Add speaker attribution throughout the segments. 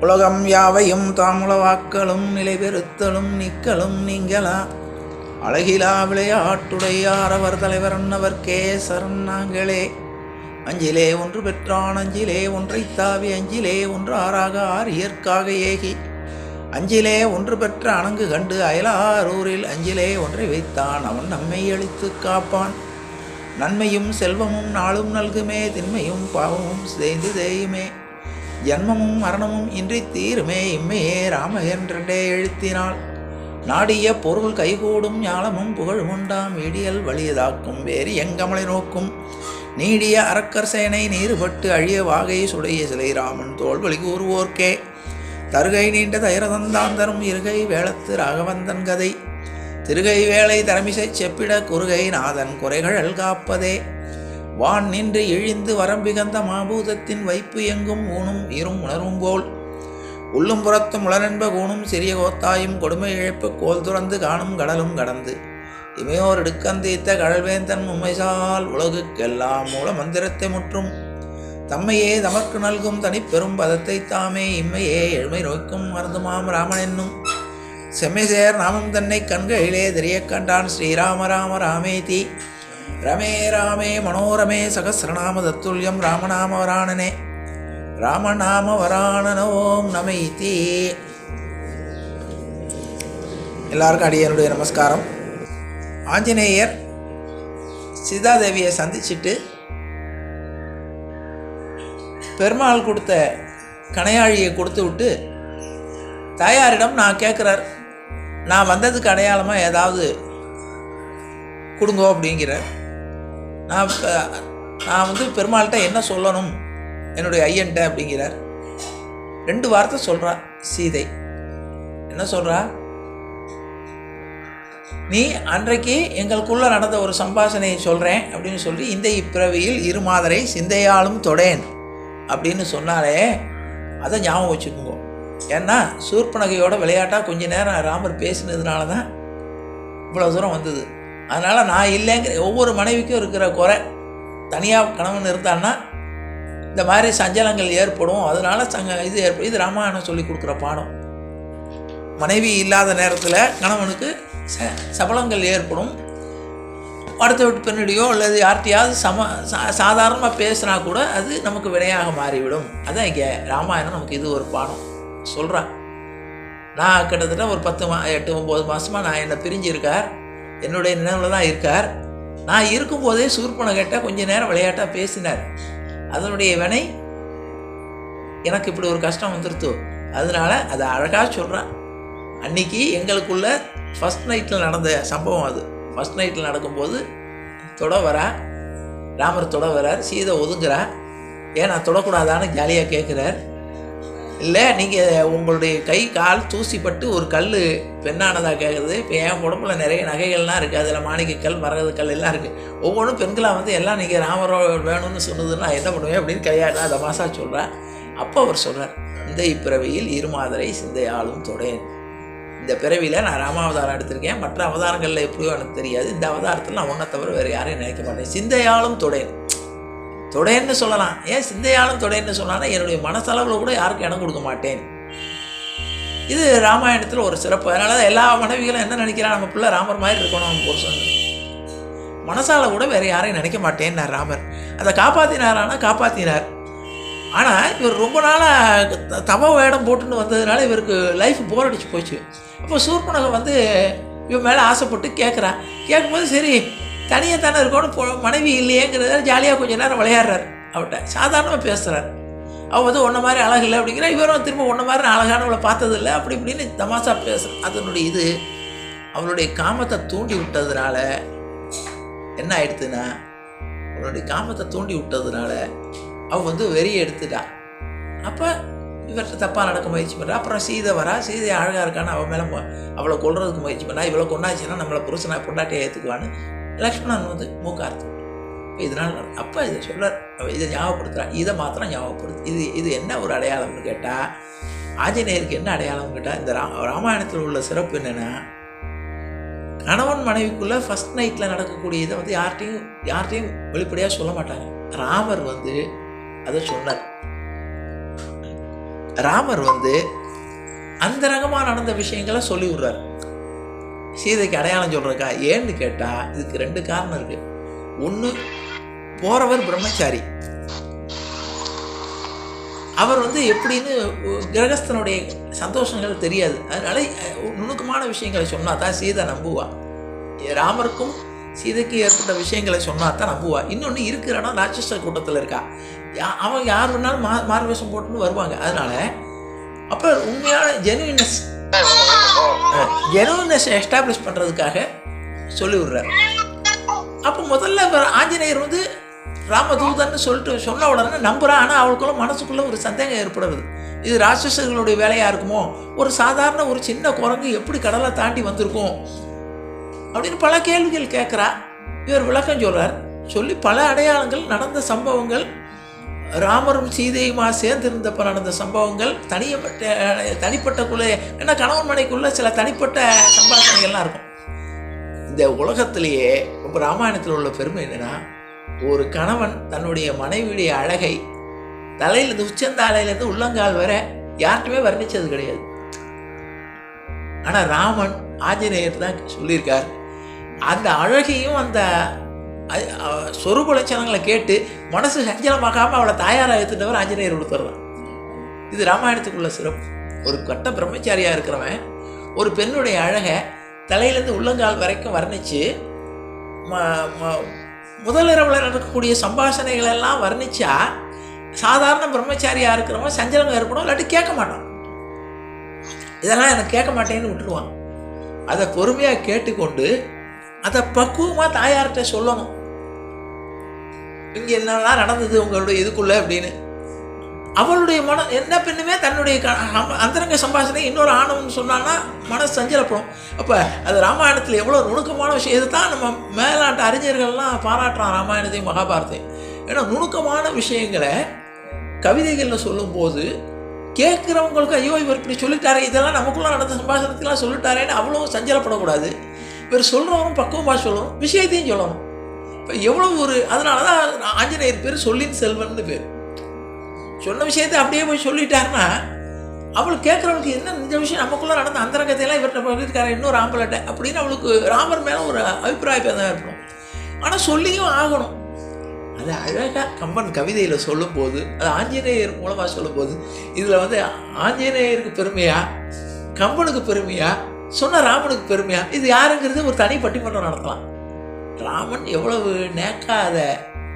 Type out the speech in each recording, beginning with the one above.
Speaker 1: உலகம் யாவையும் தாமுளவாக்களும் நிலைபெறுத்தலும் நிக்கலும் நீங்களா? அழகிலா விளையாட்டுடையார் அவர் தலைவர் அன்னவர் கேசரன் நாங்களே அஞ்சிலே ஒன்று பெற்றான் அஞ்சிலே ஒன்றை தாவி அஞ்சிலே ஒன்று ஆறாக ஆரியற்காக ஏகி. அஞ்சிலே ஒன்று பெற்ற அணங்கு கண்டு அயலாரூரில் அஞ்சிலே ஒன்றை வைத்தான் அவன் நம்மை அழித்து காப்பான். நன்மையும் செல்வமும் நாளும் நல்குமே திண்மையும் பாவமும் செய்து தேயுமே. ஜன்மமும் மரணமும் இன்றி தீருமே இம்மையே ராம என்றே எழுத்தினாள். நாடிய பொருள் கைகூடும் ஞாலமும் புகழும் உண்டாம் இடியல் வலியதாக்கும் வேறு எங்கமலை நோக்கும். நீடிய அரக்கர் சேனை நீறுபட்டு அழிய வாகை சுடைய சிலை ராமன் தோல்வழி கூறுவோர்க்கே. தருகை நீண்ட தைரதந்தான் தரும் இருகை வேளத்து ராகவந்தன் கதை. திருகை வேலை தரமிசை செப்பிட குறுகை நாதன் குறைகள் காப்பதே. வான் நின்று இழிந்து வரம்பிகந்த மாபூதத்தின் வைப்பு எங்கும் ஊனும் இரும் உணரும் போல். உள்ளும் புறத்தும் உளரென்ப கூணும் சிறிய கோத்தாயும் கொடுமை இழைப்பு கோல் துறந்து காணும் கடலும் கடந்து. இமையோர் இடுக்கந்தீத்த கடல்வேந்தன் உண்மைசால் உலகுக்கெல்லாம் மூல மந்திரத்தை முற்றும். தம்மையே தமக்கு நல்கும் தனிப்பெரும் பதத்தை தாமே இம்மையே எழுமை நோய்க்கும் மருந்துமாம் ராமன் என்னும். செம்மைசேர் நாமம் தன்னை கண்களிலே தெரியக் கண்டான் ஸ்ரீராம ராம ராமேதி. ரமே ராமே மனோரமே சகசிரநாம தத்துல்யம் ராமநாம வராணனே ராமநாம வராணனோம் நமைதி எல்லாருக்கும் அடியனுடைய நமஸ்காரம். ஆஞ்சநேயர் சீதாதேவியை சந்திச்சுட்டு பெருமாள் கொடுத்த கணையாழியை கொடுத்து விட்டு தாயாரிடம் நான் கேட்குறார் நான் வந்ததுக்கு அடையாளமாக ஏதாவது கொடுங்கோ அப்படிங்கிறார். நான் நான் வந்து பெருமாள்கிட்ட என்ன சொல்லணும்? என்னுடைய ஐயன்ட்ட அப்படிங்கிறார். ரெண்டு வார்த்தை சொல்கிறா சீதை. என்ன சொல்கிறா நீ அன்றைக்கு எங்களுக்குள்ளே நடந்த ஒரு சம்பாஷணையை சொல்கிறேன் அப்படின்னு சொல்லி இந்த இப்பிறவியில் இருமாதரை சிந்தையாலும் தொடேன் அப்படின்னு சொன்னாலே அதை ஞாபகம் வச்சுக்கோங்க. ஏன்னா சூர்பனகையோட விளையாட்டாக கொஞ்ச நேரம் ராமர் பேசினதுனால தான் இவ்வளோ தூரம் வந்தது. அதனால் நான் இல்லைங்கிற ஒவ்வொரு மனைவிக்கும் இருக்கிற குறை. தனியாக கணவன் இருந்தான்னா இந்த மாதிரி சஞ்சலங்கள் ஏற்படும். அதனால் சங்க இது ஏற்படும் இது ராமாயணம் சொல்லி கொடுக்குற பாடம். மனைவி இல்லாத நேரத்தில் கணவனுக்கு ச சபலங்கள் ஏற்படும். அடுத்த வீட்டு பெண்ணிடையோ அல்லது யார்கிட்டையாவது சம சா சாதாரணமாக பேசுனா கூட அது நமக்கு வினையாக மாறிவிடும். அதான் இங்கே ராமாயணம் நமக்கு இது ஒரு பாடம். சொல்கிறான் நான் கிட்டத்தட்ட ஒரு பத்து மா எட்டு ஒம்பது மாதமாக நான் என்னை பிரிஞ்சிருக்கார். என்னுடைய நினைவில் தான் இருக்கார். நான் இருக்கும்போதே சூர்பனை கேட்டால் கொஞ்ச நேரம் விளையாட்டாக பேசினார். அதனுடைய வினை எனக்கு இப்படி ஒரு கஷ்டம் வந்துருத்து? அதனால அதை அழகாக சொல்கிறான் அன்னைக்கு எங்களுக்குள்ள ஃபஸ்ட் நைட்டில் நடந்த சம்பவம் அது. ஃபஸ்ட் நைட்டில் நடக்கும்போது தொட வரா ராமர் தொட வரார் சீதை ஒதுங்குறா. ஏன் நான் தொடக்கூடாதான்னு ஜாலியாக கேட்குறார் இல்லை நீங்கள் உங்களுடைய கை கால் தூசிப்பட்டு ஒரு கல் பெண்ணானதாக கேட்குறது இப்போ என் உடம்புல நிறைய நகைகள்லாம் இருக்குது அதில் மாணிக்கக்கல் மரகத கல் எல்லாம் இருக்குது ஒவ்வொன்றும் பெண்களாக வந்து எல்லாம் நீங்கள் ராமரோ வேணும்னு சொன்னதுன்னா என்ன பண்ணுவேன் அப்படின்னு கையாடா அதை மாசா சொல்கிறேன் அப்போ அவர் சொல்கிறார் இந்த இப்பிறவியில் இருமாதரை சிந்தையாலும் தொடேன் இந்த பிறவியில் நான் ராமாவதாரம் எடுத்திருக்கேன். மற்ற அவதாரங்களில் எப்படியோ எனக்கு தெரியாது. இந்த அவதாரத்தில் நான் ஒன்றை தவிர வேறு யாரையும் நினைக்க மாட்டேன். சிந்தையாலும் தொடேன் தொடைன்னு சொல்லலாம். ஏன் சிந்தையாலும் தொடைன்னு சொன்னான்னா என்னுடைய மனசளவில் கூட யாருக்கும் இடம் கொடுக்க மாட்டேன். இது ராமாயணத்தில் ஒரு சிறப்பு. அதனால தான் எல்லா மனைவிகளும் என்ன நினைக்கிறான் நம்ம பிள்ளை ராமர் மாதிரி இருக்கணும் நம்ம புருஷன். மனசால கூட வேறு யாரையும் நினைக்க மாட்டேன்னார் ராமர். அதை காப்பாற்றினாரானா காப்பாற்றினார் ஆனால் இவர் ரொம்ப நாளாக த- தவ வேடம் போட்டுன்னு வந்ததுனால இவருக்கு லைஃப் போர் அடிச்சு போச்சு. அப்போ சூர்பனகம் வந்து இவன் மேலே ஆசைப்பட்டு கேட்குறா கேட்கும்போது சரி தனியாக தானே இருக்கணும் மனைவி இல்லையேங்கிறத ஜாலியாக கொஞ்ச நேரம் விளையாடுறாரு அவட்ட சாதாரணமாக பேசுகிறார் அவள் வந்து ஒன்றை மாதிரி அழகு இல்லை அப்படிங்கிற இவரும் திரும்ப ஒன்றை மாதிரி நான் அழகானவளை பார்த்ததில்ல அப்படி இப்படின்னு தமாசா பேசுகிறேன் அதனுடைய இது அவளுடைய காமத்தை தூண்டி விட்டதுனால என்ன ஆயிடுத்துன்னா அவளுடைய காமத்தை தூண்டி விட்டதுனால அவள் வந்து வெறியை எடுத்துட்டா. அப்போ இவர்கிட்ட தப்பாக நடக்க முயற்சி பண்ணுறா அப்புறம் சீதை வரா. சீதை அழகாக இருக்கான்னு அவள் மேலே அவளை கொள்றதுக்கு முயற்சி பண்ணா. இவளை கொண்டாச்சுன்னா நம்மளை புருஷனை பொண்டாட்டியை ஏற்றுக்குவான்னு லக்ஷ்மணன் வந்து மூக்கார்த்து. இதனால் அப்போ இதை சொல்கிறார் அவ இதை ஞாபகப்படுத்துகிறான் இதை மாத்திரம் ஞாபகப்படுத்து இது இது என்ன ஒரு அடையாளம்னு கேட்டால் ஆஞ்சநேயருக்கு என்ன அடையாளம்னு கேட்டால் இந்த ரா ராமாயணத்தில் உள்ள சிறப்பு என்னென்னா கணவன் மனைவிக்குள்ளே ஃபஸ்ட் நைட்டில் நடக்கக்கூடிய இதை வந்து யார்கிட்டையும் யார்கிட்டையும் வெளிப்படையாக சொல்ல மாட்டாங்க. ராமர் வந்து அதை சொன்னார். ராமர் வந்து அந்த ரகமாக நடந்த விஷயங்களை சொல்லி விடுறார். சீதைக்கு அடையாளம் சொல்கிறக்கா ஏன்னு கேட்டால் இதுக்கு ரெண்டு காரணம் இருக்குது ஒன்று போகிறவர் பிரம்மச்சாரி. அவர் வந்து எப்படின்னு கிரகஸ்தனுடைய சந்தோஷங்கள் தெரியாது. அதனால நுணுக்கமான விஷயங்களை சொன்னா தான் சீதை நம்புவா. ராமருக்கும் சீதைக்கு ஏற்பட்ட விஷயங்களை சொன்னா தான் நம்புவா. இன்னொன்று இருக்கிறனா ராட்சச கூட்டத்தில் இருக்கா. யா- யார் வேணாலும் மா மார்வேஷம் போட்டுன்னு வருவாங்க. அதனால அப்போ உண்மையான ஜெனுவினஸ் ஜெனுவினஸ் எஸ்டாப்ளிஷ் பண்ணுறதுக்காக சொல்லி விடுறாரு அப்போ முதல்ல ஆஞ்சநேயர் வந்து ராமதூதன்னு சொல்லிட்டு சொன்ன உடனே நம்புகிறான் ஆனால் அவளுக்குள்ள மனசுக்குள்ளே ஒரு சந்தேகம் ஏற்படுறது இது ராட்சசர்களுடைய வேலையாக இருக்குமோ? ஒரு சாதாரண ஒரு சின்ன குரங்கு எப்படி கடலை தாண்டி வந்திருக்கும்? அப்படின்னு பல கேள்விகள் கேட்குறா. இவர் விளக்கம் சொல்கிறார் சொல்லி பல அடையாளங்கள் நடந்த சம்பவங்கள் ராமரும் சீதையுமா சேர்ந்திருந்தப்ப நடந்த சம்பவங்கள் தனியப்பட்ட தனிப்பட்டக்குள்ளே ஏன்னா கணவன் மனைக்குள்ள சில தனிப்பட்ட சம்பாஷணைகள்லாம் இருக்கும். இந்த உலகத்திலேயே இப்போ ராமாயணத்தில் உள்ள பெருமை என்னென்னா ஒரு கணவன் தன்னுடைய மனைவியுடைய அழகை தலையிலேருந்து உச்சந்தாலையிலேருந்து உள்ளங்கால் வரை யார்கிட்டயுமே வர்ணிச்சது கிடையாது. ஆனால் ராமன் ஆஞ்சநேயர் தான் சொல்லியிருக்கார். அந்த அழகையும் அந்த சொரூப லட்சணங்களை கேட்டு மனசு சஞ்சலமாக்காமல் அவளை தாயாராக எடுத்துட்டவர் ஆஞ்சநேயர் கொடுத்துட்றான் இது ராமாயணத்துக்குள்ள சிறப்பு. ஒரு கட்ட பிரம்மச்சாரியாக இருக்கிறவன் ஒரு பெண்ணுடைய அழகை தலையிலேருந்து உள்ளங்கால் வரைக்கும் வர்ணித்து ம- ம- முதல் இரவில் நடக்கக்கூடிய சம்பாஷணைகளெல்லாம் எல்லாம் சாதாரண பிரம்மச்சாரியாக இருக்கிறவன் சஞ்சலம் ஏற்படும் இல்லாட்டி கேட்க மாட்டான். இதெல்லாம் எனக்கு கேட்க மாட்டேன்னு விட்டுருவான். அதை பொறுமையாக கேட்டுக்கொண்டு அதை பக்குவமாக தாயார்கிட்ட சொல்லணும். இங்கே என்னெல்லாம் நடந்தது உங்களுடைய இதுக்குள்ளே அப்படின்னு. அவளுடைய மன என்ன பெண்ணுமே தன்னுடைய க- அந்தரங்க சம்பாஷணை இன்னொரு ஆணவம்னு சொன்னான்னா மனசு சஞ்சலப்படும். அப்போ அது ராமாயணத்தில் எவ்வளோ நுணுக்கமான விஷயம் இதை தான் நம்ம மேலாண்ட அறிஞர்கள்லாம் பாராட்டுறான் ராமாயணத்தையும் மகாபாரதையும் ஏன்னா நுணுக்கமான விஷயங்களை கவிதைகளில் சொல்லும்போது கேட்குறவங்களுக்கு ஐயோ இவர் இப்படி சொல்லிட்டாரே இதெல்லாம் நமக்குள்ளே நடந்த சம்பாஷணத்தெல்லாம் சொல்லிட்டாரேன்னு அவ்வளோ சஞ்சலப்படக்கூடாது. இவர் சொல்கிறவரும் பக்குவமாக சொல்லணும் விஷயத்தையும் சொல்லணும். இப்போ எவ்வளோ ஒரு அதனால தான் ஆஞ்சநேயர் பேர் சொல்லின் செல்வன் பேர். சொன்ன விஷயத்தை அப்படியே போய் சொல்லிட்டாருன்னா அவளுக்கு கேட்குறவளுக்கு என்ன இந்த விஷயம் நமக்குள்ளே நடந்த அந்தரங்கத்தையெல்லாம் இவர்கிட்ட பண்ணியிருக்காரு இன்னொரு ஆம்பளட்டை அப்படின்னு அவளுக்கு ராமர் மேலே ஒரு அபிப்பிராயம் தான் இருக்கணும் ஆனால் சொல்லியும் ஆகணும். அது அழகாக கம்பன் கவிதையில் சொல்லும்போது அது ஆஞ்சநேயர் மூலமாக சொல்லும்போது இதில் வந்து ஆஞ்சநேயருக்கு பெருமையா கம்பனுக்கு பெருமையா சொன்ன ராமனுக்கு பெருமையா இது யாருங்கிறது ஒரு தனி பட்டிமன்றம் நடத்தலாம். ராமன் எவ்வளவு நேக்காத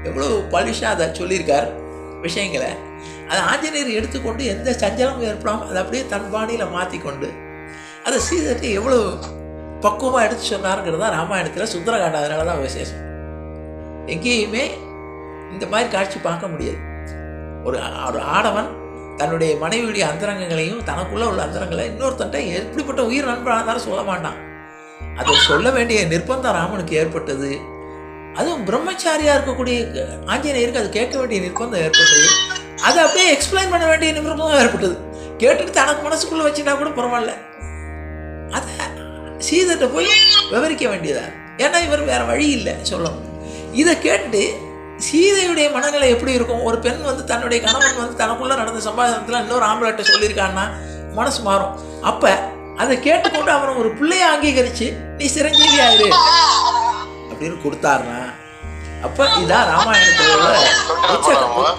Speaker 1: எவ்வளவு பலிஷாக அதை சொல்லியிருக்கார் விஷயங்களை. அதை ஆஞ்சநேயர் எடுத்துக்கொண்டு எந்த சஞ்சலமும் ஏற்படாமல் அதை அப்படியே தன் பாணியில் மாற்றிக்கொண்டு அதை சீதைக்கு எவ்வளோ பக்குவமாக எடுத்து சொன்னாருங்கிறது தான் ராமாயணத்தில் சுந்தரகாண்ட அதனால தான் விசேஷம். எங்கேயுமே இந்த மாதிரி காட்சி பார்க்க முடியாது. ஒரு ஒரு ஆடவன் தன்னுடைய மனைவியுடைய அந்தரங்கங்களையும் தனக்குள்ளே உள்ள அந்தரங்களை இன்னொருத்தன்ட்ட எப்படிப்பட்ட உயிர் நண்பனாக இருந்தாலும் சொல்ல மாட்டான். அதை சொல்ல வேண்டிய நிர்பந்தம் ராமனுக்கு ஏற்பட்டது. அதுவும் பிரம்மச்சாரியா இருக்கக்கூடிய ஆஞ்சநேயருக்கு அது கேட்க வேண்டிய நிர்பந்தம் ஏற்பட்டது. அதை அப்படியே எக்ஸ்பிளைன் பண்ண வேண்டிய நிர்பந்தம் ஏற்பட்டது. கேட்டுட்டு தனக்கு மனசுக்குள்ள வச்சுட்டா கூட பரவாயில்ல. அதை சீதத்தை போய் விவரிக்க வேண்டியதா? ஏன்னா இவர் வேற வழி இல்லை சொல்லணும். இதை கேட்டு சீதையுடைய மனநிலை எப்படி இருக்கும்? ஒரு பெண் வந்து தன்னுடைய கணவன் வந்து தனக்குள்ள நடந்த சம்பாதனத்தில் இன்னொரு ஆம்பளைட்ட சொல்லியிருக்கான்னா மனசு மாறும். அப்போ அதை கேட்டுக்கொண்டு அவனை ஒரு பிள்ளைய அங்கீகரிச்சு நீ சிரஞ்சீவி ஆயிரு அப்படின்னு கொடுத்தாருன்னா அப்ப இதான் ராமாயணத்தில் உள்ள உச்சகட்ட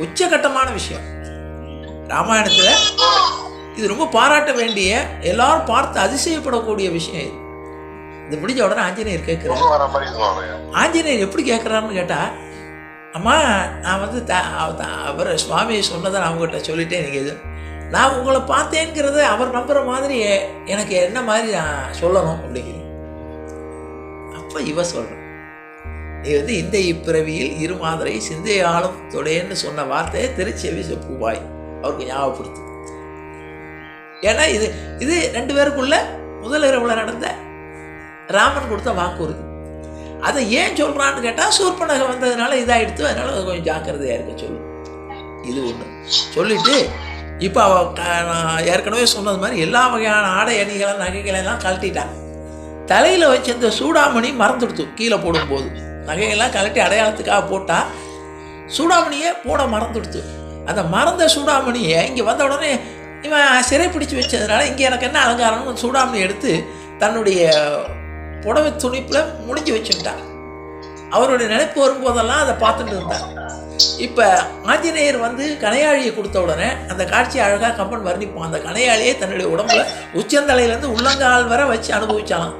Speaker 1: உச்சகட்டமான விஷயம். ராமாயணத்துல இது ரொம்ப பாராட்ட வேண்டிய எல்லாரும் பார்த்து அதிசயப்படக்கூடிய விஷயம் இது. இது முடிஞ்ச உடனே ஆஞ்சநேயர் கேட்குறாரு ஆஞ்சநேயர் எப்படி கேட்குறாருன்னு கேட்டால் அம்மா நான் வந்து த அவ- த- அவர் சுவாமி சொன்னதை நான் உங்கள்கிட்ட சொல்லிட்டேன் எனக்கு இது நான் உங்களை பார்த்தேங்கிறத அவர் நம்புகிற மாதிரி எனக்கு என்ன மாதிரி நான் சொல்லணும் அப்படிங்கிறேன் அப்போ இவ சொல்கிறேன் நீ வந்து இந்த இப்பிறவியில் இருமாதிரை சிந்தையாலும் தொடேன்னு சொன்ன வார்த்தையை திருச்செவி செப்புவாய் அவருக்கு ஞாபகப்படுத்து ஏன்னா இது இது ரெண்டு பேருக்குள்ள முதல் இரவுல நடந்த ராமன் கொடுத்த வாக்குறுதி அதை ஏன் சொல்கிறான்னு கேட்டால் சூர்பனகம் வந்ததுனால இதாகிடுத்து அதனால அது கொஞ்சம் ஜாக்கிரதையாக இருக்க சொல்லு. இது ஒன்று சொல்லிட்டு இப்போ அவ நான் ஏற்கனவே சொன்னது மாதிரி எல்லா வகையான ஆடை அணிகளை நகைகளை எல்லாம் கழட்டிட்டான் தலையில் வச்சிருந்த சூடாமணி மறந்துடுத்து கீழே போடும்போது. நகையெல்லாம் கழட்டி அடையாளத்துக்காக போட்டால் சூடாமணியே போட மறந்துடுத்து. அந்த மறந்த சூடாமணியை இங்கே வந்த உடனே இவன் சிறை பிடிச்சி வச்சதுனால இங்கே எனக்கு என்ன அலங்காரம்னு சூடாமணி எடுத்து தன்னுடைய புடவை துணிப்பில் முடிஞ்சு வச்சுட்டான் அவருடைய நினைப்பு வரும்போதெல்லாம் அதை பார்த்துட்டு இருந்தான் இப்போ ஆஞ்சநேயர் வந்து கனையாழியை கொடுத்த உடனே அந்த காட்சி அழகாக கம்பன் வர்ணிப்பான். அந்த கனையாழியை தன்னுடைய உடம்புல உச்சந்தலையிலேருந்து உள்ளங்கால் வரை வச்சு அனுபவிச்சாலாம்.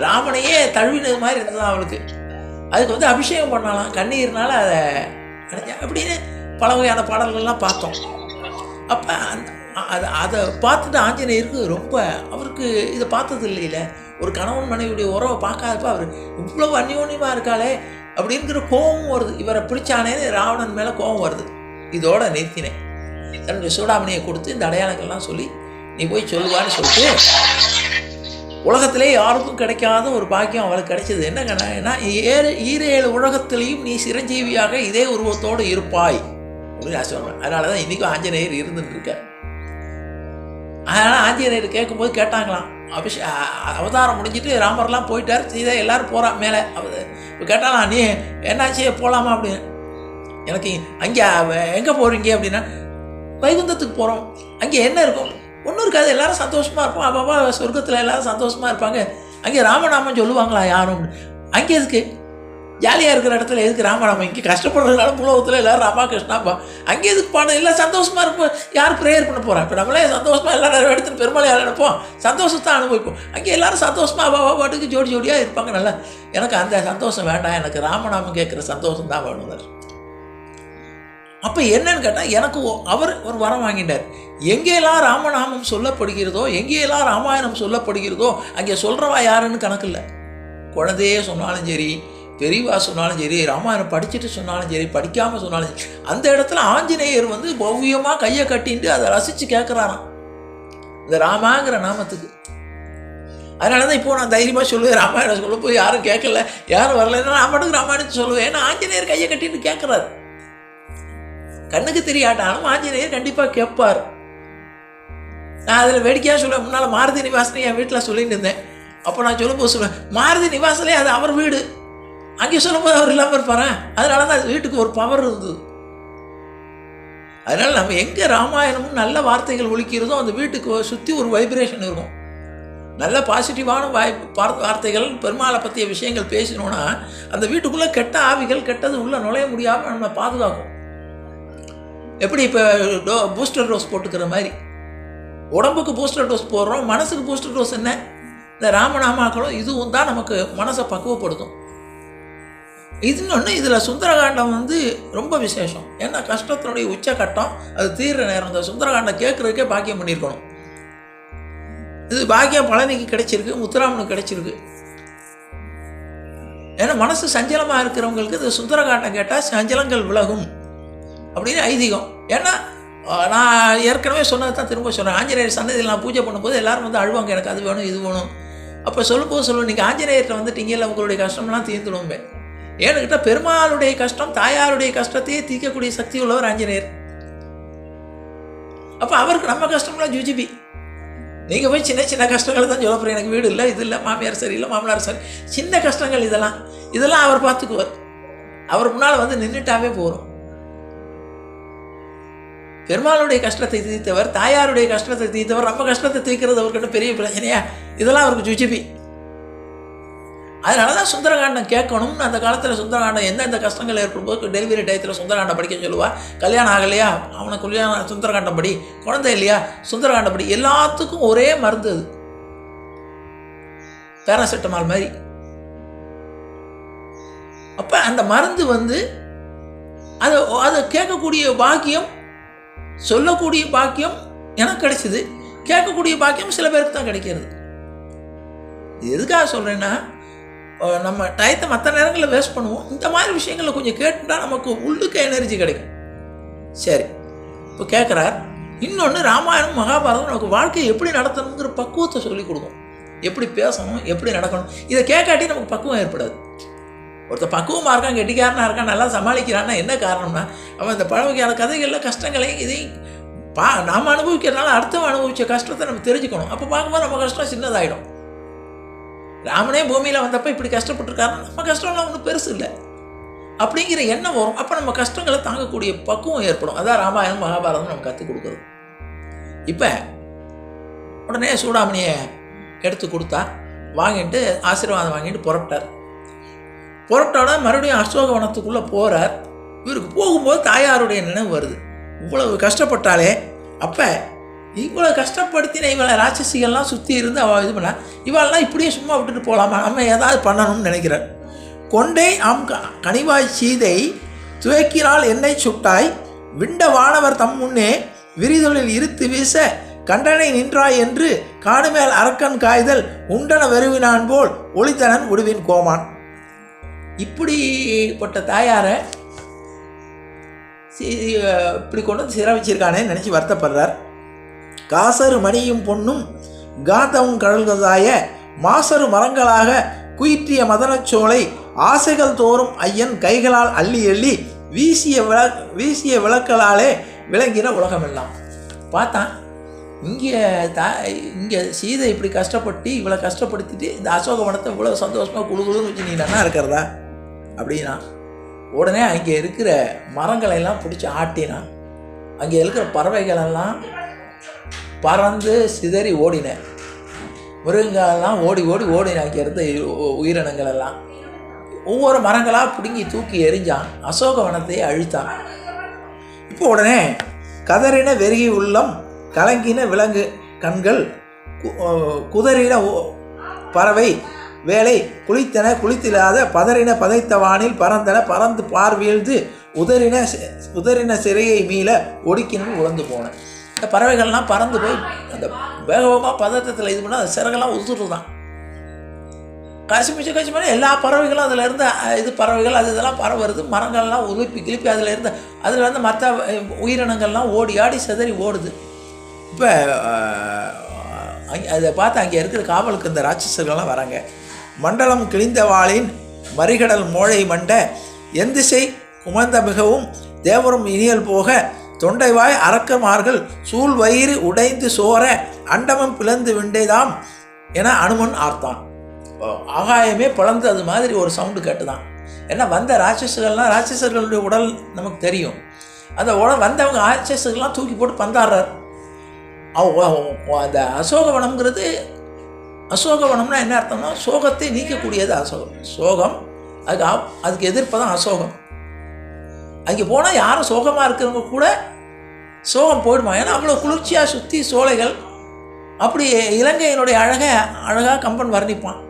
Speaker 1: ராமனையே தழுவினது மாதிரி இருந்தது அவளுக்கு. அதுக்கு வந்து அபிஷேகம் பண்ணலாம். கண்ணீர்னால அதை அடைஞ்சா அப்படின்னு பல வகையான பாடல்கள்லாம் பார்த்தோம். அப்போ அந்த அதை அதை பார்த்துட்டு ஆஞ்சநேயருக்கு ரொம்ப அவருக்கு இதை பார்த்தது இல்லையில. ஒரு கணவன் மனைவியுடைய உறவை பார்க்காதப்ப அவர் இவ்வளோ அந்யோன்யமாக இருக்காளே. அப்படிங்கிற கோபம் வருது. இவரை பிடிச்சானேன்னு ராவணன் மேலே கோபம் வருது. இதோட நிறுத்தினேன். தன்னுடைய சூடாமணியை கொடுத்து இந்த அடையாளங்கள்லாம் சொல்லி நீ போய் சொல்லுவான்னு சொல்லிட்டு உலகத்திலே யாருக்கும் கிடைக்காத ஒரு பாக்கியம் அவளுக்கு கிடைச்சது. என்ன கண்ணா ஏழு ஈரேழு உலகத்திலையும் நீ சிரஞ்சீவியாக இதே உருவத்தோடு இருப்பாய். அப்படின்னு நான் சொல்கிறேன் அதனால தான் இன்றைக்கும் ஆஞ்சநேயர் இருந்துட்டு இருக்க அதனால் ஆஞ்சநேயர் கேட்கும்போது கேட்டாங்களாம் அபிஷே அவதாரம் முடிஞ்சிட்டு ராமர்லாம் போயிட்டார். சீதா எல்லாரும் போகிறான் மேலே. அவர் இப்போ கேட்டாலாம் நீ என்னாச்சு? போகலாமா அப்படின்னு. எனக்கு அங்கே எங்கே போகிறீங்க அப்படின்னா வைகுந்தத்துக்கு போகிறோம் அங்கே என்ன இருக்கும்? ஒன்றும் இருக்காது. எல்லாரும் சந்தோஷமாக இருப்போம். அப்பா சொர்க்கத்தில் எல்லோரும் சந்தோஷமாக இருப்பாங்க. அங்கே ராமநாமம் சொல்லுவாங்களா யாரும்? அங்கே இருக்குது ஜாலியாக இருக்கிற இடத்துல எதுக்கு ராமராம இங்கே கஷ்டப்படுறதுனால உலகத்தில் எல்லாரும் ராமா கிருஷ்ணாப்பா அங்கே எதுக்கு பாடம் எல்லாம் சந்தோஷமாக இருப்போம். யார் ப்ரேயர் பண்ண போகிறா இப்போ நம்மளே சந்தோஷமாக எல்லாரும் எடுத்து பெருமாள் யாரும் நினைப்போம் சந்தோஷத்தை அனுபவிப்போம். அங்கே எல்லாரும் சந்தோஷமாக பாபா பாட்டுக்கு ஜோடி ஜோடியாக இருப்பாங்க நல்லா. எனக்கு அந்த சந்தோஷம் வேண்டாம். எனக்கு ராமநாமம் கேட்குற சந்தோஷம் தான் வேணும் அப்போ என்னன்னு கேட்டால் எனக்கு அவர் ஒரு வரம் வாங்கிட்டார். எங்கேயெல்லாம் ராமநாமம் சொல்லப்படுகிறதோ எங்கேயெல்லாம் ராமாயணம் சொல்லப்படுகிறதோ அங்கே சொல்கிறவா யாருன்னு கணக்கு இல்லை. குழந்தையே சொன்னாலும் சரி பெரியவா சொன்னாலும் சரி ராமாயணம் படிச்சுட்டு சொன்னாலும் சரி படிக்காமல் சொன்னாலும் சரி அந்த இடத்துல ஆஞ்சநேயர் வந்து பவ்யமாக கையை கட்டின்ட்டு அதை ரசித்து கேட்குறாராம் இந்த ராமாங்கிற நாமத்துக்கு. அதனால தான் இப்போ நான் தைரியமாக சொல்லுவேன் ராமாயணம் சொல்ல போய் யாரும் கேட்கல யாரும் வரலன்னா நான் மட்டும் ராமாயணத்தை சொல்லுவேன். ஏன்னா ஆஞ்சநேயர் கையை கட்டின்னு கேட்குறாரு கண்ணுக்கு தெரியாட்டாலும் ஆஞ்சநேயர் கண்டிப்பாக கேட்பார். நான் அதில் வேடிக்கையாக சொல்லுவேன் முன்னால் மாருதி நிவாசனை என் வீட்டில் சொல்லிட்டு இருந்தேன். அப்போ நான் சொல்லும்போது சொல்லுவேன் மாருதி நிவாசலே அது அவர் வீடு. அங்கே சொல்லும்போது அவர் இல்லாமல் இருப்பாரா? அதனால தான் அது வீட்டுக்கு ஒரு பவர் இருந்தது. அதனால் நம்ம எங்கே ராமாயணமும் நல்ல வார்த்தைகள் ஒழிக்கிறதோ அந்த வீட்டுக்கு சுற்றி ஒரு வைப்ரேஷன் இருக்கும். நல்ல பாசிட்டிவான வாய் வார்த்தைகள் பெருமாளை பற்றிய விஷயங்கள் பேசினோன்னா அந்த வீட்டுக்குள்ளே கெட்ட ஆவிகள் கெட்டது உள்ளே நுழைய முடியாமல் நம்ம பாதுகாக்கும். எப்படி இப்போ டோ பூஸ்டர் டோஸ் போட்டுக்கிற மாதிரி? உடம்புக்கு பூஸ்டர் டோஸ் போடுறோம் மனசுக்கு பூஸ்டர் டோஸ் என்ன? இந்த ராமநாமாக்களும் இதுவும் தான் நமக்கு மனசை பக்குவப்படுத்தும். இன்னொன்று இதில் சுந்தரகாண்டம் வந்து ரொம்ப விசேஷம். ஏன்னா கஷ்டத்தினுடைய உச்சக்கட்டம் அது தீர்ற நேரம். இந்த சுந்தரகாண்டம் கேட்குறதுக்கே பாக்கியம் பண்ணியிருக்கணும். இது பாக்கியம் பழனிக்கு கிடைச்சிருக்கு முத்துராமனுக்கு கிடைச்சிருக்கு. ஏன்னா மனசு சஞ்சலமாக இருக்கிறவங்களுக்கு இந்த சுந்தரகாண்டம் கேட்டால் சஞ்சலங்கள் விலகும். அப்படின்னு ஐதீகம். ஏன்னா நான் ஏற்கனவே சொன்னது தான் திரும்ப சொன்னேன் ஆஞ்சநேயர் சன்னதியில் நான் பூஜை பண்ணும்போது எல்லாரும் வந்து அழுவாங்க எனக்கு அது வேணும் இது வேணும். அப்போ சொல்லும்போது சொல்லுவோம் நீங்கள் ஆஞ்சநேயர்கிட்ட வந்துட்டீங்கல்ல உங்களுடைய கஷ்டம்லாம் தீர்ந்துடுமே ஏன்னு பெருமாளுடைய கஷ்டம் தாயாருடைய கஷ்டத்தையே தீர்க்கக்கூடிய சக்தி உள்ளவர் ஆஞ்சநேயர். அப்போ அவருக்கு நம்ம கஷ்டம்லாம் ஜுஜிபி. நீங்கள் போய் சின்ன சின்ன கஷ்டங்களை தான் சொல்ல போகிறேன் எனக்கு வீடு இல்லை இது இல்லை மாமியார் இல்லை மாமனார் சரி சின்ன கஷ்டங்கள் இதெல்லாம். இதெல்லாம் அவர் பார்த்துக்குவார். அவர் முன்னால் வந்து நின்றுட்டாவே போகிறோம் பெருமாளுடைய கஷ்டத்தை தீர்த்தவர் தாயாருடைய கஷ்டத்தை தீர்த்தவர் நம்ம கஷ்டத்தை தீர்க்கிறது அவர்கிட்ட பெரிய பிரச்சனையா? இதெல்லாம் அவருக்கு ஜுஜிபி. அதனால தான் சுந்தரகாண்டம் கேட்கணும்னு அந்த காலத்தில் சுந்தரகாண்டம் எந்தெந்த கஷ்டங்கள் ஏற்படும்போது டெலிவரி டயத்தில் சுந்தரகாண்டம் படிக்க சொல்லுவா? கல்யாணம் ஆகலையா? அவனுக்கு கல்யாணம் சுந்தரகாண்டம் படி. குழந்தை இல்லையா? சுந்தரகாண்டம் படி. எல்லாத்துக்கும் ஒரே மருந்து அது. பேராசிட்டமால் மாதிரி. அப்போ அந்த மருந்து வந்து அதை அதை கேட்கக்கூடிய பாக்கியம் சொல்லக்கூடிய பாக்கியம் எனக்கு கிடைச்சிது. கேட்கக்கூடிய பாக்கியம் சில பேருக்கு தான் கிடைக்கிறது. எதுக்காக சொல்கிறேன்னா நம்ம டயத்தை மற்ற நேரங்களில் வேஸ்ட் பண்ணுவோம். இந்த மாதிரி விஷயங்களை கொஞ்சம் கேட்டுட்டா நமக்கு உள்ளுக்கு எனர்ஜி கிடைக்கும். சரி. இப்போ கேட்குறார் இன்னொன்று ராமாயணம் மகாபாரதம் நமக்கு வாழ்க்கையை எப்படி நடத்தணுங்கிற பக்குவத்தை சொல்லிக் கொடுக்கும். எப்படி பேசணும் எப்படி நடக்கணும் இதை கேட்காட்டி நமக்கு பக்குவம் ஏற்படாது. ஒருத்தர் பக்குவமாக இருக்கான் கெட்டிக்காரனாக இருக்கான் நல்லா சமாளிக்கிறான்னா என்ன காரணம்னா அவன் இந்த பழமைக்கான கதைகளில் கஷ்டங்களையும் இதையும் பா நாம் அனுபவிக்கிறதுனால அடுத்தவன் அனுபவிச்ச கஷ்டத்தை நம்ம தெரிஞ்சுக்கணும். அப்போ பார்க்கும்போது நம்ம கஷ்டம் சின்னதாகிடும் ராமனே பூமியில் வந்தப்போ இப்படி கஷ்டப்பட்டுருக்காருன்னா நம்ம கஷ்டம்லாம் ஒன்றும் பெருசு இல்லை. அப்படிங்கிற எண்ணம் வரும். அப்போ நம்ம கஷ்டங்களை தாங்கக்கூடிய பக்குவம் ஏற்படும். அதான் ராமாயணம் மகாபாரதம் நம்ம கற்றுக் கொடுக்குறது. இப்போ உடனே சூடாமணியை எடுத்து கொடுத்தா வாங்கிட்டு ஆசீர்வாதம் வாங்கிட்டு புறப்பட்டார். புறப்பட்டோட மறுபடியும் அசோகவனத்துக்குள்ளே போகிறார் இவருக்கு போகும்போது தாயாருடைய நினைவு வருது. இவ்வளவு கஷ்டப்பட்டாலே அப்போ இவ்வளோ கஷ்டப்படுத்தின இவளை ராட்சசிகள்லாம் சுற்றி இருந்து அவள் இது பண்ண இவளெல்லாம் இப்படியே சும்மா விட்டுட்டு போகலாமா நம்ம ஏதாவது பண்ணணும்னு நினைக்கிறார் கொண்டே ஆம் க- கனிவாய் சீதை துவக்கினால் என்னை சுட்டாய். விண்ட வானவர் தம் முன்னே விரிதொழில் இருத்து வீச கண்டனை நின்றாய் என்று காடுமேல் அரக்கன் காய்தல் உண்டன வெறுவினான் போல் ஒளித்தனன் உடுவின் கோமான். இப்படிப்பட்ட தாயாரை இப்படி கொண்டு வந்து சிறை வச்சிருக்கானேன்னு நினச்சி வருத்தப்படுறார். காசரு மணியும் பொன்னும் காத்தவும் கடல்கதாய மாசரு மரங்களாக குயிற்றிய மதனச்சோலை ஆசைகள் தோறும் ஐயன் கைகளால் அள்ளி எள்ளி வீசிய விள வீசிய விளக்களாலே விளங்கின உலகமெல்லாம். பார்த்தான் இங்கே தா இங்கே சீதை இப்படி கஷ்டப்பட்டு இவ்வளோ கஷ்டப்படுத்திட்டு இந்த அசோகவனத்தை இவ்வளோ சந்தோஷமாக குழுகுழுன்னு வச்சு நீ நல்லா இருக்கிறதா? அப்படின்னா உடனே அங்கே இருக்கிற மரங்களை எல்லாம் பிடிச்சி ஆட்டினான் அங்கே இருக்கிற பறவைகளெல்லாம் பறந்து சிதறி ஓடின. மிருகங்கள்லாம் ஓடி ஓடி ஓடின அங்கே இருந்த உ- உயிரினங்கள் எல்லாம் ஒவ்வொரு மரங்களாக பிடுங்கி தூக்கி எறிஞ்சான். அசோகவனத்தை அழித்தான். இப்போ உடனே கதறின வெறுகி உள்ளம் கலங்கின விலங்கு கண்கள் கு- குதறின ஓ- பறவை வேலை குளித்தன குளித்திலாத பதறின பதைத்த வானில் பறந்தன பறந்து பார்வீழ்ந்து உதறின உதறின சிறையை மீள ஒடுக்கினும் உழந்து போன. இந்த பறவைகள்லாம் பறந்து போய் அந்த வேக வேகமாக பதட்டத்தில் இது பண்ணால் அந்த சிறகெல்லாம் உதுருதான் கசிமிச்சு கசிமிச்சு எல்லா பறவைகளும் அதில் இருந்த இது பறவைகள் அது இதெல்லாம் பறவுறது மரங்கள்லாம் உலுப்பி கிளப்பி அதில் இருந்து அதில் இருந்து மற்ற உயிரினங்கள்லாம் ஓடி ஆடி சிதறி ஓடுது. இப்போ அதை பார்த்து அங்கே இருக்கிற காவலுக்கு இந்த ராட்சசர்கள்லாம் வராங்க. மண்டலம் கிழிந்த வாளின் மறிகடல் மோழை மண்ட எந்திசை குமந்த மிகவும் தேவரும் இனியல் போக தொண்டைவாய் அரக்கமார்கள் சூழ் வயிறு உடைந்து சோர அண்டமம் பிளந்து விண்டேதாம் என அனுமன் ஆர்த்தான். ஆகாயமே பிளந்து அது மாதிரி ஒரு சவுண்டு கேட்டுதான். ஏன்னா வந்த ராட்சசர்கள்லாம் ராட்சசர்களுடைய உடல் நமக்கு தெரியும். அந்த உடல் வந்தவங்க ராட்சசர்கள்லாம் தூக்கி போட்டு பந்தாடுறார். அவ- அந்த அசோகவனம்ங்கிறது அசோகவனம்னா என்ன அர்த்தம்னா சோகத்தை நீக்கக்கூடியது அசோகம். சோகம் அதுக்கு ஆப்- அதுக்கு எதிர்ப்பதான் அசோகம். அங்கே போனால் யாரும் சோகமாக இருக்கிறவங்க கூட சோகம் போயிடுமா? ஏன்னா அவ்வளோ குளிர்ச்சியாக சுற்றி சோலைகள். அப்படி இலங்கையினுடைய அழகை அழகாக கம்பன் வர்ணிப்பான்.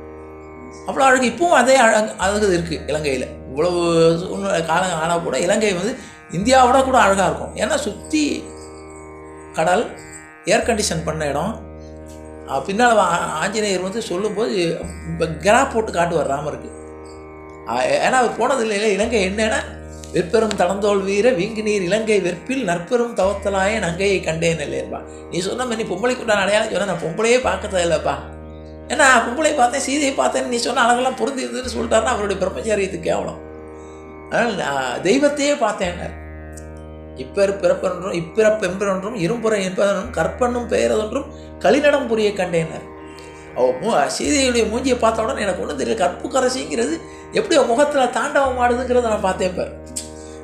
Speaker 1: அவ்வளோ அழகு. இப்பவும் அதே அழகு அழகு இருக்குது இலங்கையில். இவ்வளவு சூழ்நிலை காலம் ஆனால் கூட இலங்கை வந்து இந்தியாவோட கூட அழகாக இருக்கும். ஏன்னா சுற்றி கடல் ஏர் கண்டிஷன் பண்ண இடம். பின்னால் ஆஞ்சநேயர் வந்து சொல்லும்போது இப்போ கிரா போட்டு காட்டுவார் ராமருக்கு. இருக்குது ஏன்னா அவர் போனதில்லை இல்லை இலங்கை என்னன்னா வெற்பெரும் தடந்தோல் வீர வீங்கு நீர் இலங்கை வெற்பில் நற்பெரும் தவத்தலாய நங்கையை கண்டேன் இல்லையப்பா நீ சொன்ன மாதிரி பொம்பளை பொம்பளைக்கு உண்டான அடையாளம் சொன்ன நான் பொம்பளையே பார்க்கறது இல்லைப்பா. ஏன்னா பொம்பளை பார்த்தேன் சீதையை பார்த்தேன்னு நீ சொன்ன அழகெல்லாம் பொருந்தி இருந்துன்னு சொல்லிட்டாருன்னா அவருடைய பிரம்மச்சாரியத்துக்கு கேவலம். அதனால் நான் தெய்வத்தையே பார்த்தேன்னார். இப்பெரு பிறப்பென்றும் இப்பிறப்பெம்பென்றும் இரும்புற என்பதனும் கற்பனும் பெயரதொன்றும் கலிநடம் புரிய கண்டேனர் அவ மூ சீதையுடைய மூஞ்சியை பார்த்த உடனே எனக்கு ஒன்றும் தெரியல கற்பு கரசிங்கிறது எப்படி முகத்தில் தாண்டவம் ஆடுதுங்கிறத நான் பார்த்தேன் இப்போ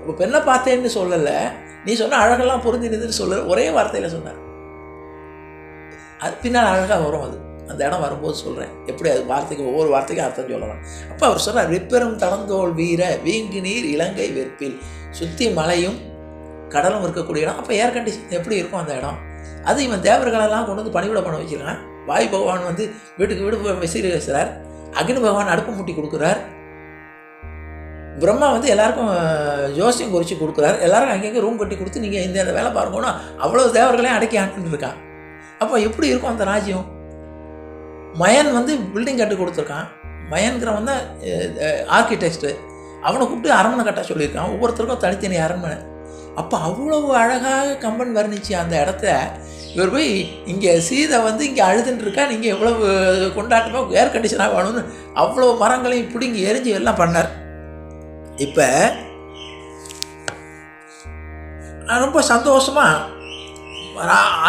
Speaker 1: உங்கள் பெண்ணை பார்த்தேன்னு சொல்லலை. நீ சொன்ன அழகெல்லாம் பொருந்தினதுன்னு சொல்ல. ஒரே வார்த்தையில் சொன்னார். அது பின்னால் அழகாக வரும் அது. அந்த இடம் வரும்போது சொல்கிறேன் எப்படி அது வார்த்தைக்கு ஒவ்வொரு வார்த்தைக்கும் அர்த்தம் சொல்லலாம். அப்போ அவர் சொன்னார் வெப்பெரும் தளந்தோல் வீர வீங்கு நீர் இலங்கை வெற்பில். சுற்றி மலையும் கடலும் இருக்கக்கூடிய இடம். அப்போ ஏர் கண்டிஷன் எப்படி இருக்கும் அந்த இடம்? அது இவன் தேவர்களெல்லாம் கொண்டு வந்து பணிவிட பண்ண வச்சுருக்கான் வாயு பகவான் வந்து வீட்டுக்கு வீடு விசிறி பேசுகிறார் அக்னி பகவான் அடுப்பு மூட்டி கொடுக்குறார். பிரம்மா வந்து எல்லாருக்கும் ஜோசியம் குறித்து கொடுக்குறாரு. எல்லாரும் அங்கங்கே ரூம் கட்டி கொடுத்து நீங்கள் இந்த இந்த வேலை பாருங்கன்னா அவ்வளோ தேவர்களையும் அடக்கி ஆட்டுன்னு இருக்கான் அப்போ எப்படி இருக்கும் அந்த ராஜ்யம்? மயன் வந்து பில்டிங் கட்டி கொடுத்துருக்கான். மயன்கிறவன் தான் ஆர்கிடெக்ஸ்ட்டு அவனை கூப்பிட்டு அரண்மனை கட்ட சொல்லியிருக்கான். ஒவ்வொருத்தருக்கும் தனித்தனி அரண்மனை. அப்போ அவ்வளவு அழகாக கம்பன் வர்ணிச்சு அந்த இடத்த இவர் போய் இங்கே சீதை வந்து இங்கே அழுதுன்னு இருக்கா நீங்கள் எவ்வளவு கொண்டாட்டமாக ஏர் கண்டிஷனாக வேணும்னு அவ்வளோ மரங்களையும் பிடுங்கி எரிஞ்சு எல்லாம் பண்ணார். இப்போ நான் ரொம்ப சந்தோஷமாக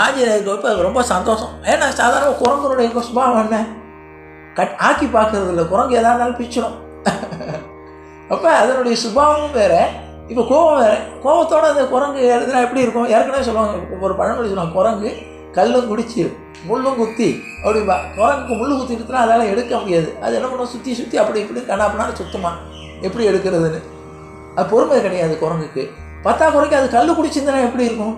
Speaker 1: ஆஞ்சநேயருக்கு இப்போ ரொம்ப சந்தோஷம். ஏன்னா சாதாரண குரங்கனுடைய சுபாவம் என்ன? கட் ஆக்கி பார்க்கறது இல்லை. குரங்கு எதா இருந்தாலும் பிச்சிடும். அப்போ அதனுடைய சுபாவமும் வேறு. இப்போ கோபம் வேறு. கோபத்தோட அந்த குரங்கு எழுதுனா எப்படி இருக்கும்? ஏற்கனவே சொல்லுவாங்க. ஒரு பழமொழி சொல்லுவாங்க. குரங்கு கல்லும் குடிச்சு முள்ளும் குத்தி அப்படிம்பா. குரங்குக்கு முள்ளு குத்திட்டுனா அதால் எடுக்க முடியாது. அது என்ன பண்ணும்? சுற்றி சுற்றி அப்படி இப்படி கண்ணாப்பினாலும் சுத்தமாக எப்படி எடுக்கிறதுன்னு? அது பொறுமை கிடையாது குரங்குக்கு. பத்தா குறைக்கு அது கல் குடிச்சிருந்தனா எப்படி இருக்கும்?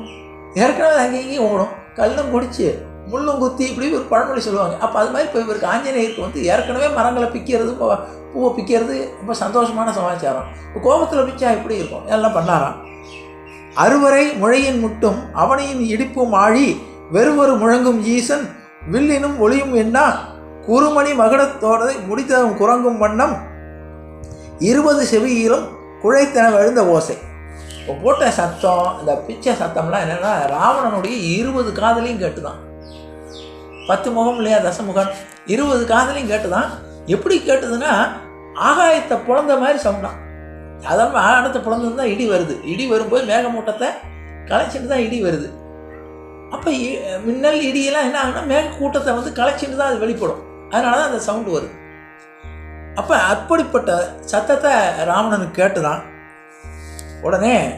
Speaker 1: ஏற்கனவே அங்கே இங்கேயும் ஓடும். கல்லும் குடிச்சு முள்ளும் குத்தி இப்படி ஒரு பழமொழி சொல்லுவாங்க. அப்போ அது மாதிரி இப்போ இவருக்கு ஆஞ்சநேயருக்கு வந்து ஏற்கனவே மரங்களை பிக்கிறது பூவை பிக்கிறது ரொம்ப சந்தோஷமான சமாச்சாரம். இப்போ கோபத்தில் பிச்சா எப்படி இருக்கும்? எல்லாம் பண்ணாராம் அறுவரை முழையின் முட்டும் அவனையின் இடிப்பும் ஆழி வெறுவரு முழங்கும் ஈசன் வில்லினும் ஒளியும் எண்ணா குறுமணி மகடத்தோடதை முடித்ததும் குரங்கும் வண்ணம் இருபது செவியிலும் குழைத்தன எழுந்த ஓசை. இப்போ போட்ட சத்தம் இந்த பிச்சை சத்தம்லாம் என்னென்னா ராவணனுடைய இருபது காதலையும் கேட்டுதான். பத்து முகம் இல்லையா தசமுகம்? இருபது காதலையும் கேட்டுதான். எப்படி கேட்டுதுன்னா ஆகாயத்தை பிளந்த மாதிரி சவுண்டான் அதாவது ஆகாயத்தை பிளந்தது தான் இடி வருது. இடி வரும்போது மேகமூட்டத்தை கலைச்சிட்டு தான் இடி வருது. அப்போ மின்னல் இடியெல்லாம் என்ன ஆகுனா மேகக்கூட்டத்தை வந்து கலைச்சிட்டு தான் அது வெளிப்படும். அதனால தான் அந்த சவுண்டு வருது. அப்போ அப்படிப்பட்ட சத்தத்தை ராவணனுக்கு கேட்டுதான். உடனே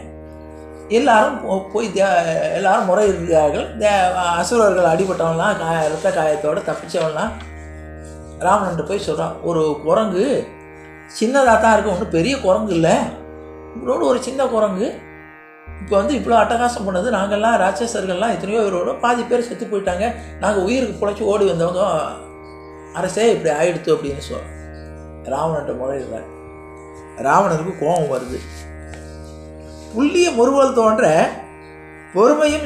Speaker 1: எல்லாரும் போ- போய் தே எல்லாரும் முறையிடுகிறார்கள். தே அசுரர்கள் அடிபட்டவன்லாம் காய ரத்த காயத்தோடு தப்பிச்சவன்லாம் ராவணன்ட்டு போய் சொல்கிறான் ஒரு குரங்கு சின்னதாக தான் இருக்கும் ஒன்றும் பெரிய குரங்கு இல்லை. இவரோட ஒரு சின்ன குரங்கு. இப்போ வந்து இவ்வளோ அட்டகாசம் பண்ணது நாங்கள்லாம் ராட்சசர்கள்லாம் எத்தனையோ இவரோட பாதி பேர் செத்து போயிட்டாங்க. நாங்கள் உயிருக்கு பிழைச்சி ஓடி வந்தவங்க அரசே இப்படி ஆயிடுத்து அப்படின்னு சொல்கிறோம் ராவணன்ட்ட முறையிடுறார் ராவணனுக்கு கோபம் வருது. புள்ளிய முறுவல் தோன்ற பொறுமையும்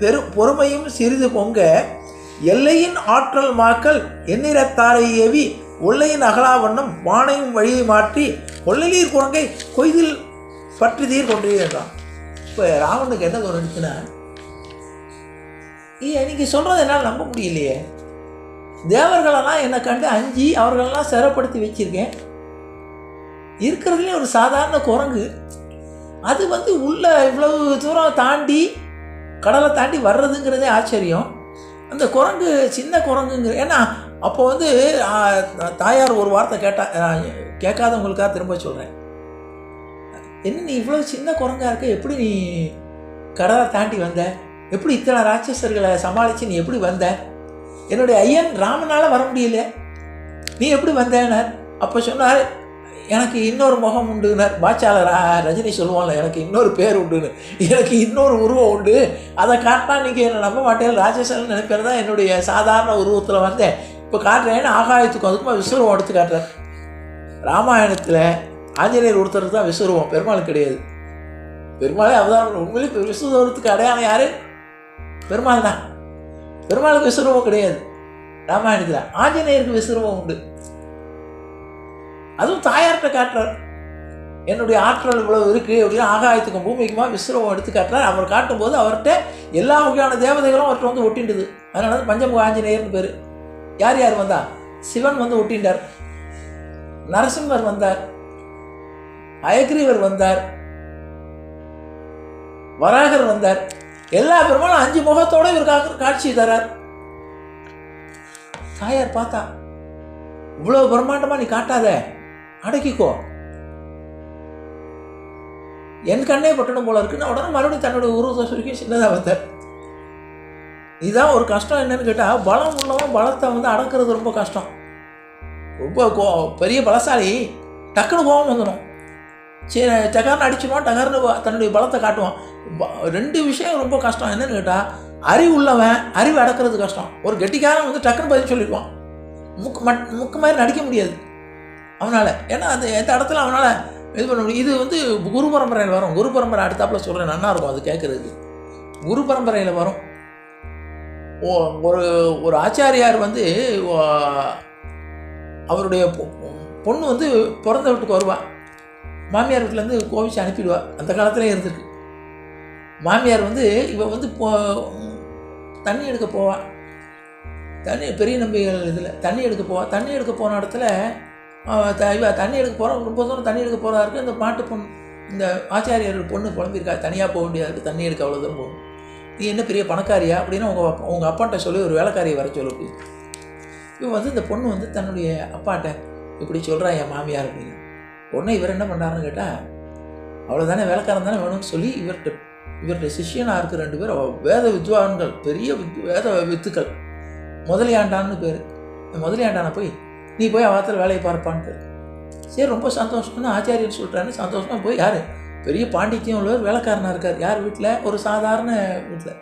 Speaker 1: பெரு பொறுமையும் சிறிது பொங்க எல்லையின் ஆற்றல் மாக்கள் எண்ணிறத்தாரை ஏவி ஒல்லையின் அகலாவண்ணம் வானையும் வழியை மாற்றி கொள்ளலீர் குரங்கை கொய்தில் பற்றி தீர் கொண்டீர் என்றான். இப்போ ராவனுக்கு என்ன தோணுச்சுன்னா ஏ நீங்கள் சொல்கிறத என்னால் நம்ப முடியலையே. தேவர்களெல்லாம் என்னை கண்டு அஞ்சு அவர்களெல்லாம் சிறப்படுத்தி வச்சிருக்கேன். இருக்கிறதுலே ஒரு சாதாரண குரங்கு. அது வந்து உள்ளே இவ்வளவு தூரம் தாண்டி கடலை தாண்டி வர்றதுங்கிறதே ஆச்சரியம். அந்த குரங்கு சின்ன குரங்குங்கிற ஏன்னா அப்போ வந்து தாயார் ஒரு வார்த்தை கேட்டா கேட்காதவங்களுக்காக திரும்ப சொல்கிறேன் என்ன நீ இவ்வளோ சின்ன குரங்காக இருக்க? எப்படி நீ கடலை தாண்டி வந்த? எப்படி இத்தனை ராட்சசர்களை சமாளித்து நீ எப்படி வந்த? என்னுடைய ஐயன் ராமனால் வர முடியல. நீ எப்படி வந்தேனார்? அப்போ சொன்னார் எனக்கு இன்னொரு முகம் உண்டுனார். பாச்சாளரா ரஜினி சொல்லுவான்ல எனக்கு இன்னொரு பேர் உண்டுன்னு. எனக்கு இன்னொரு உருவம் உண்டு. அதை காட்டினா நீங்கள் என்னை நம்ப மாட்டேன் ராஜேஸ்வரன் நினைப்பேன் தான் என்னுடைய சாதாரண உருவத்தில் வந்தேன். இப்போ காட்டுறேன்னு ஆகாயத்துக்கு அதுக்குமா விஸ்வரூபம் எடுத்து காட்டுறார். ராமாயணத்தில் ஆஞ்சநேயர் ஒருத்தருக்கு தான் விஸ்வரூபம் பெருமாள் கிடையாது. பெருமாளே அவதாரம் உண்மையிலே விஸ்வரூபத்துக்கு அடையாளம் யார்? பெருமாள் தான். பெருமாளுக்கு விஸ்வரூபம் கிடையாது. ராமாயணத்தில் ஆஞ்சநேயருக்கு விஸ்வரூபம் உண்டு. அதுவும் தாயார்கிட்ட காட்டுறார். என்னுடைய ஆற்றல் இவ்வளவு இருக்குது அப்படின்னு ஆகாயத்துக்கும் பூமிக்குமா விஸ்வரூபம் எடுத்து காட்டுறார். அவர் காட்டும்போது அவர்கிட்ட எல்லா வகையான தேவதைகளும் அவர்கிட்ட வந்து ஒட்டிண்டுது அதனால தான் பஞ்சமுக ஆஞ்சநேயர்னு பேர். யார் யார் வந்தா? சிவன் வந்து ஒட்டிண்டார் நரசிம்மர் வந்தார். அயக்ரீவர் வந்தார். வராகர் வந்தார். எல்லா பெருமாளும் அஞ்சு முகத்தோட இவர் காட்சி தரார். தாயார் பார்த்தா இவ்வளோ பிரம்மாண்டமா நீ காட்டாத அடக்கிக்கோ. என் கண்ணே பட்டணும் போல இருக்குன்னு உடனே மறுபடியும் தன்னுடைய உருவத்தை சுருக்கி சின்னதாக வந்தார் இதுதான் ஒரு கஷ்டம் என்னன்னு கேட்டால் பலம் உள்ளவன் பலத்தை வந்து அடக்கிறது ரொம்ப கஷ்டம். ரொம்ப கோ பெரிய பலசாலி டக்குன்னு கோபம் வந்துடும். சரி டகார்னு அடிச்சிடுவான் டகார்னு தன்னுடைய பலத்தை காட்டுவான். ரெண்டு விஷயம் ரொம்ப கஷ்டம். என்னன்னு கேட்டால் அறிவு உள்ளவன் அறிவு அடக்கிறது கஷ்டம். ஒரு கெட்டிக்காரன் வந்து டக்குன்னு பதில் சொல்லிடுவான். முக்கு மட் முக்கு மாதிரி நடிக்க முடியாது. அவனால். ஏன்னா அந்த எந்த இடத்துல அவனால் இது பண்ண முடியும்? இது வந்து குரு பரம்பரையில் வரும். குரு பரம்பரை அடுத்தாப்புல சொல்கிறேன் நல்லா இருக்கும் அது கேட்குறது குரு பரம்பரையில் வரும். ஓ ஒரு ஒரு ஆச்சாரியார் வந்து அவருடைய பொ- பொண்ணு வந்து பிறந்த வீட்டுக்கு வருவாள் மாமியார் வீட்டிலேருந்து கோவிச்சு அனுப்பிடுவா. அந்த காலத்துலேயே இருந்திருக்கு. மாமியார் வந்து இவ வந்து போ- தண்ணி எடுக்க போவாள் தண்ணி பெரிய நம்பிகள் இதில். தண்ணி எடுக்க போவாள் தண்ணி எடுக்க போன இடத்துல அவ த- தண்ணி எடுக்க போகிறோம் ரொம்ப தூரம் தண்ணி எடுக்க போகிறதா இருக்குது இந்த பாட்டு பொண்ணு இந்த ஆச்சாரியர் பொண்ணு குழம்பிருக்கா தனியாக போக வேண்டியதா இருக்குது தண்ணி எடுக்க அவ்வளோ தூரம் போகும் நீ என்ன பெரிய பணக்காரியா? அப்படின்னு உங்கள் உங்கள் அப்பாட்ட சொல்லி ஒரு வேலைக்காரியை வர சொல்லு. இவன் வந்து இந்த பொண்ணு வந்து தன்னுடைய அப்பாட்ட இப்படி சொல்கிறா என் மாமியார் அப்படின்னு. உடனே இவர் என்ன பண்ணாருன்னு கேட்டால் அவ்வளோதானே வேலைக்காரன் தானே வேணும்னு சொல்லி இவர்கிட்ட இவருடைய சிஷியனாக இருக்கிற ரெண்டு பேர் வேத வித்வான்கள் பெரிய வித் வேத வித்துக்கள். முதலியாண்டான்னு பேர். இந்த முதலியாண்டான போய் நீ போய் அவத்தில் வேலையை பார்ப்பான்ட்டு சரி ரொம்ப சந்தோஷம்னு ஆச்சாரியன் சொல்கிறான்னு சந்தோஷமாக போய் யார்? பெரிய பாண்டித்யம் உள்ளவர் வேலைக்காரனாக இருக்கார். யார் வீட்டில் ஒரு சாதாரண வீட்டில்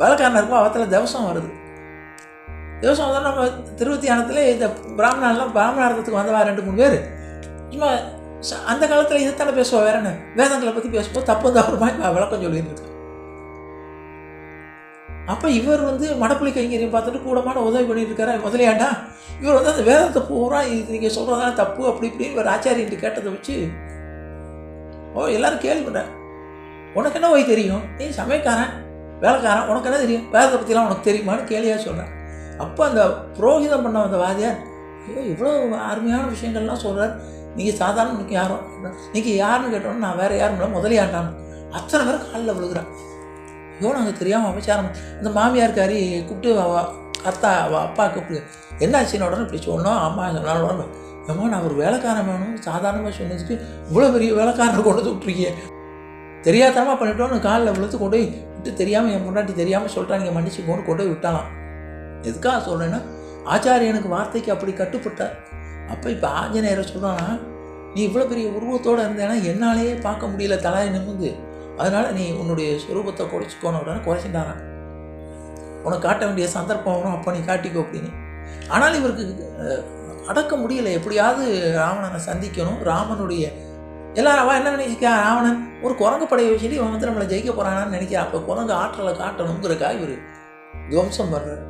Speaker 1: வேலைக்காரனாக இருக்கும் அவத்தில் திவசம் வருது. திவசம் வந்து நம்ம திருவத்தியானத்தில் இந்த பிராமணர்லாம் பிராமணார்த்தத்துக்கு வந்தவா ரெண்டு மூணு பேர். சும்மா அந்த காலத்தில் இதைத்தானே பேசுவா வேற என்ன? வேதங்களை பற்றி பேசுவோம் தப்பு தவறுமா விளக்கம் சொல்லிட்டு அப்போ இவர் வந்து மடப்புளி கைங்கரியம் பார்த்துட்டு கூடமான உதவி பண்ணிட்டு இருக்காரு முதலியாண்டா இவர் வந்து அந்த வேதத்தை பூரா இது நீங்கள் சொல்கிறதால தப்பு அப்படி இப்படின்னு இவர் ஆச்சாரியன்ட்டு கேட்டதை வச்சு ஓ எல்லாரும் கேள்வி பண்ணுறேன் உனக்கு என்ன போய் தெரியும்? நீ சமயக்காரன் வேலைக்காரன் உனக்கு என்ன தெரியும்? வேதத்தை பற்றிலாம் உனக்கு தெரியுமான்னு கேள்வியாக சொல்கிறேன் அப்போ அந்த புரோகிதம் பண்ண வந்த வாதியார் ஐயோ இவ்வளோ அருமையான விஷயங்கள்லாம் சொல்கிறார் நீங்கள் சாதாரண எனக்கு யாரோ? நீங்கள் யாருன்னு கேட்டோன்னு நான் வேறு யாரும் இல்லை முதலியாண்டான் அத்தனை பேர் காலில் விழுகிறான். ஐயோ நாங்கள் தெரியாமல் அபச்சாரம் இந்த மாமியார்காரி கூப்பிட்டு அத்தா அவள் அப்பா கூப்பிட்டு என்னாச்சுன்னு உடனே இப்படி சொன்னோம். அம்மா சொன்னாலும் உடனே அம்மா நான் ஒரு வேலைக்காரன் வேணும். சாதாரணமாக சொன்னதுக்கு இவ்வளோ பெரிய வேலைக்காரனை கொண்டு வந்து விட்ருக்கீங்க தெரியாதனமாக பண்ணிட்டோன்னு காலில் விழுத்து கொண்டு போய் விட்டு தெரியாமல் என் முன்னாடி தெரியாமல் சொல்கிறாங்க நீங்கள் மன்னிச்சு கொண்டு கொண்டு போய் விட்டாலாம். எதுக்காக சொல்கிறேன்னா ஆச்சாரியனுக்கு வார்த்தைக்கு அப்படி கட்டுப்பட்டார். அப்போ இப்போ ஆஞ்சநேயரை சொல்கிறான்னா நீ இவ்வளோ பெரிய உருவத்தோடு இருந்தேன்னா என்னாலேயே பார்க்க முடியல தலையை நிமிந்து அதனால் நீ உன்னுடைய சுரூபத்தை குறைச்சிக்கோன உடனே குறைச்சிட்டாரான் உனக்கு காட்ட வேண்டிய சந்தர்ப்பம் வரும் அப்போ நீ காட்டிக்கோ அப்படின்னு. ஆனால் இவருக்கு அடக்க முடியல. எப்படியாவது ராவணனை சந்திக்கணும். ராமனுடைய எல்லாரும் அவன் என்ன நினைக்கிறா ராவணன்? ஒரு குரங்கு படையை வச்சுட்டு இவன் வந்து நம்மளை ஜெயிக்க போகிறானான்னு நினைக்கிறா. அப்போ குரங்கு ஆற்றலை காட்டணுங்கிறக்காக இவர் துவம்சம் பண்ணுறார்